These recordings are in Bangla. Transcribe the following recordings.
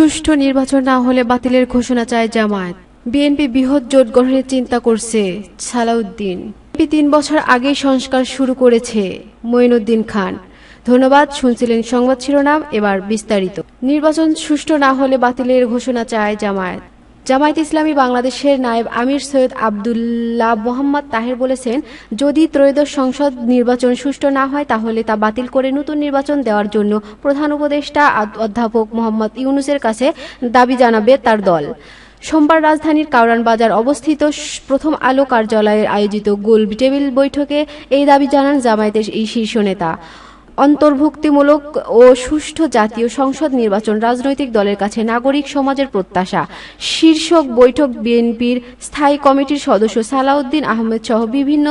সুষ্ঠু নির্বাচন না হলে বাতিলের ঘোষণা চায় জামায়াত। বিএনপি বৃহৎ জোট গঠনের চিন্তা করছে সালাউদ্দিন। বিএনপি তিন বছর আগেই সংস্কার শুরু করেছে মঈনুদ্দিন খান। ধন্যবাদ, শুনছিলেন সংবাদ শিরোনাম, এবার বিস্তারিত। নির্বাচন সুষ্ঠু না হলে বাতিলের ঘোষণা চায় জামায়াত। জামায়াত ইসলামী বাংলাদেশের নায়েব আমির সৈয়দ আবদুল্লাহ মোহাম্মদ তাহের বলেছেন, যদি ত্রয়োদশ সংসদ নির্বাচন সুষ্ঠু না হয়, তাহলে তা বাতিল করে নতুন নির্বাচন দেওয়ার জন্য প্রধান উপদেষ্টা অধ্যাপক মোহাম্মদ ইউনুসের কাছে দাবি জানাবে তার দল। সোমবার রাজধানীর কাউরান বাজার অবস্থিত প্রথম আলো কার্যালয়ের আয়োজিত গোল টেবিল বৈঠকে এই দাবি জানান জামায়াতের এই শীর্ষ নেতা। অন্তর্ভুক্তিমূলক ও সুষ্ঠু জাতীয় সংসদ নির্বাচন রাজনৈতিক দলের কাছে নাগরিক সমাজের প্রত্যাশা। শীর্ষক বৈঠক বিএনপির স্থায়ী কমিটির সদস্য সালাউদ্দিন আহমেদ সহ বিভিন্ন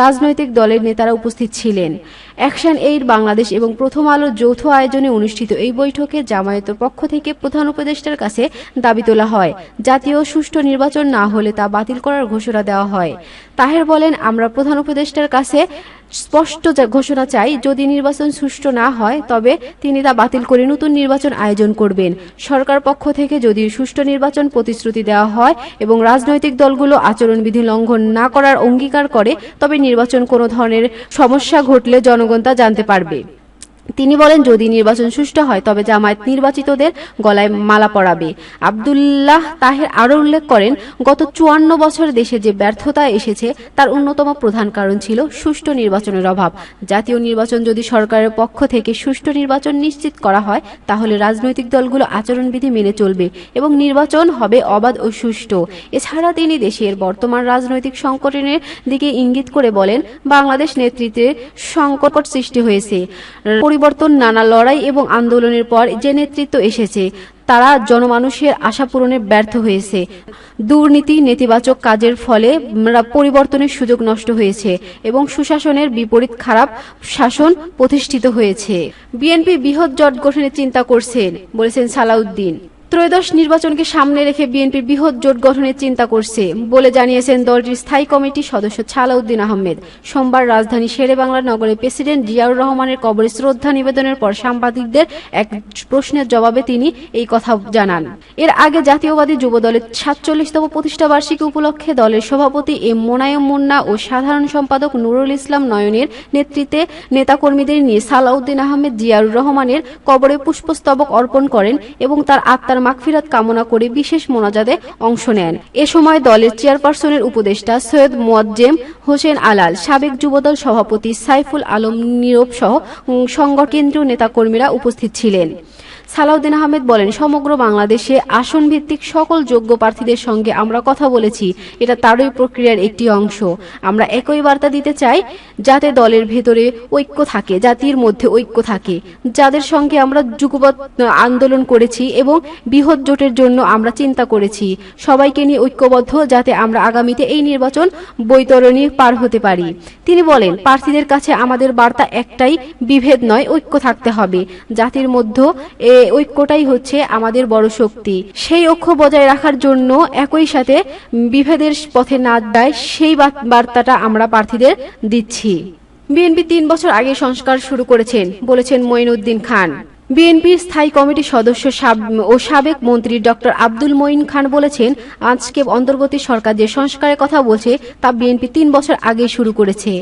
রাজনৈতিক দলের নেতারা উপস্থিত ছিলেন। অ্যাকশন এইড বাংলাদেশ এবং প্রথম আলোর যৌথ আয়োজনে অনুষ্ঠিত এই বৈঠকে জামায়াতের পক্ষ থেকে প্রধান উপদেষ্টার কাছে দাবি তোলা হয়, জাতীয় সুষ্ঠু নির্বাচন না হলে তা বাতিল করার ঘোষণা দেওয়া হয়। তাহের বলেন, আমরা প্রধান উপদেষ্টার কাছে স্পষ্ট ঘোষণা চাই, যদি নির্বাচন সুষ্ঠু না হয়, তবে তিনি তা বাতিল করে নতুন নির্বাচন আয়োজন করবেন। সরকার পক্ষ থেকে যদি সুষ্ঠু নির্বাচন প্রতিশ্রুতি দেওয়া হয় এবং রাজনৈতিক দলগুলো আচরণবিধি লঙ্ঘন না করার অঙ্গীকার করে, তবে নির্বাচন কোনো ধরনের সমস্যা ঘটলে জনগণ তা জানতে পারবে। তিনি বলেন, যদি নির্বাচন সুষ্ঠু হয়, তবে জামায়াত নির্বাচিতদের গলায় মালা পরাবে। আবদুল্লাহ তাহের আরও উল্লেখ করেন, গত চুয়ান্ন বছর দেশে যে ব্যর্থতা এসেছে, তার অন্যতম প্রধান কারণ ছিল সুষ্ঠু নির্বাচনের অভাব। জাতীয় নির্বাচন যদি সরকারের পক্ষ থেকে সুষ্ঠু নির্বাচন নিশ্চিত করা হয়, তাহলে রাজনৈতিক দলগুলো আচরণবিধি মেনে চলবে এবং নির্বাচন হবে অবাধ ও সুষ্ঠু। এছাড়া তিনি দেশের বর্তমান রাজনৈতিক সংকটের দিকে ইঙ্গিত করে বলেন, বাংলাদেশ নেতৃত্বে সংকট সৃষ্টি হয়েছে। পরিবর্তন, নানা লড়াই এবং আন্দোলনের পর যে নেতৃত্ব এসেছে, তারা জনমানুষের আশা পূরণে ব্যর্থ হয়েছে। দুর্নীতি নেতিবাচক কাজের ফলে পরিবর্তনের সুযোগ নষ্ট হয়েছে এবং সুশাসনের বিপরীত খারাপ শাসন প্রতিষ্ঠিত হয়েছে। বিএনপি বৃহৎ জট গঠনের চিন্তা করছেন, বলেছেন সালাউদ্দিন। ত্রয়োদশ নির্বাচনকে সামনে রেখে বিএনপির বৃহৎ জোট গঠনের চিন্তা করছে বলে জানিয়েছেন দলটির স্থায়ী কমিটির সদস্য ছালাউদ্দিন আহমেদ। সোমবার রাজধানী শেরে বাংলা নগরের প্রেসিডেন্ট জিয়াউর রহমানের কবরে শ্রদ্ধা নিবেদনের পর সাংবাদিকদের এক প্রশ্নের জবাবে তিনি এই কথা জানান। এর আগে জাতীয়বাদী যুব দলের সাতচল্লিশতম প্রতিষ্ঠাবার্ষিকী উপলক্ষে দলের সভাপতি এম মোনায়েম মুন্না ও সাধারণ সম্পাদক নুরুল ইসলাম নয়নের নেতৃত্বে নেতাকর্মীদের নিয়ে সালাউদ্দিন আহমেদ জিয়াউর রহমানের কবরে পুষ্পস্তবক অর্পণ করেন এবং তার আত্মার মাগফিরাত কামনা করে বিশেষ মোনাজাতে অংশ নেন। এ সময় দলের চেয়ারপারসনের উপদেষ্টা সৈয়দ মোয়াজ্জেম হোসেন আলাল, সাবেক যুবদল সভাপতি সাইফুল আলম নীরব সহ সংগঠন কেন্দ্রীয় নেতাকর্মীরা উপস্থিত ছিলেন। সালাউদ্দিন আহমেদ বলেন, সমগ্র বাংলাদেশে আসন ভিত্তিক সকল যোগ্য প্রার্থীদের সঙ্গে আমরা কথা বলেছি। এটা তারই প্রক্রিয়ার একটি অংশ। আমরা একই বার্তা দিতে চাই, যাতে দলের ভেতরে ঐক্য থাকে, জাতির মধ্যে ঐক্য থাকে। যাদের সঙ্গে আমরা যুগপৎ আন্দোলন করেছি এবং বৃহৎ জোটের জন্য আমরা চিন্তা করেছি। সবাইকে নিয়ে ঐক্যবদ্ধ, যাতে আমরা আগামীতে এই নির্বাচন বৈতরণী পার হতে পারি। তিনি বলেন, প্রার্থীদের কাছে আমাদের বার্তা একটাই, বিভেদ নয়, ঐক্য থাকতে হবে। জাতির মধ্যে ঐক্যটাই হচ্ছে আমাদের বড় শক্তি। সেই ঐক্য বজায় রাখার জন্য একই সাথে বিভেদের পথে না দেয় সেই বার্তাটা আমরা প্রার্থীদের দিচ্ছি। বিএনপি তিন বছর আগে সংস্কার শুরু করেছেন, বলেছেন মঈনুদ্দিন খান। বিএনপির স্থায়ী কমিটির সদস্য ও সাবেক মন্ত্রী ডক্টর আব্দুল মঈন খান বলেছেন, আজকে অন্তর্বর্তী সরকার যে সংস্কারের কথা বলছে, তা বিএনপি তিন বছর আগে শুরু করেছে।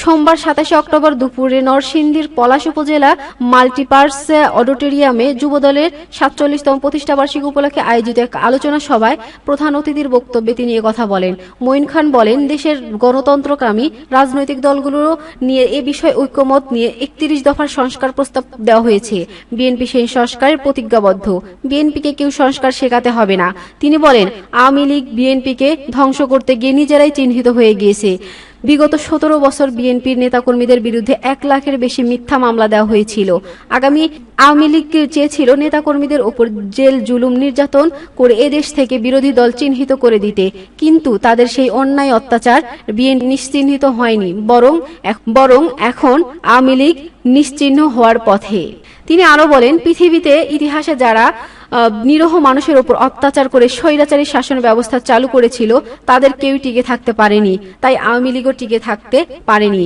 সোমবার সাতাশে অক্টোবর দুপুরে নরসিংদীর পলাশ উপজেলা মাল্টিপার্স অডিটোরিয়ামে যুবদলের সাতচল্লিশতম প্রতিষ্ঠাবার্ষিকী উপলক্ষে আয়োজিত এক আলোচনা সভায় প্রধান অতিথির বক্তব্যে তিনি কথা বলেন। মঈন খান বলেন, দেশের গণতন্ত্রকামী রাজনৈতিক দলগুলো নিয়ে এ বিষয়ে ঐক্যমত নিয়ে একত্রিশ দফার সংস্কার প্রস্তাব দেওয়া হয়েছে। বিএনপি সেই সংস্কারের প্রতিজ্ঞাবদ্ধ। বিএনপিকে কেউ সংস্কার শেখাতে হবে না। তিনি বলেন, আওয়ামী লীগ বিএনপিকে ধ্বংস করতে গিয়ে নিজেরাই চিহ্নিত হয়ে গিয়েছে। বিগত সতেরো বছর বিএনপির নেতাকর্মীদের বিরুদ্ধে এক লাখের বেশি মিথ্যা মামলা দেওয়া হয়েছিল। আগামী আওয়ামী লীগ চেয়েছিল নেতাকর্মীদের ওপর জেল, জুলুম, নির্যাতন করে এদেশ থেকে বিরোধী দল চিহ্নিত করে দিতে। কিন্তু তাদের সেই অন্যায় অত্যাচার বিএনপি নিশ্চিহ্নিত হয়নি, বরং বরং এখন আওয়ামী লীগ নিশ্চিহ্ন হওয়ার পথে। তিনি আরও বলেন, পৃথিবীতে ইতিহাসে যারা নিরহ মানুষের উপর অত্যাচার করে স্বৈরাচারী শাসন ব্যবস্থা চালু করেছিল, তাদের কেউ টিকে থাকতে পারেনি। তাই আওয়ামী লীগও টিকে থাকতে পারেনি।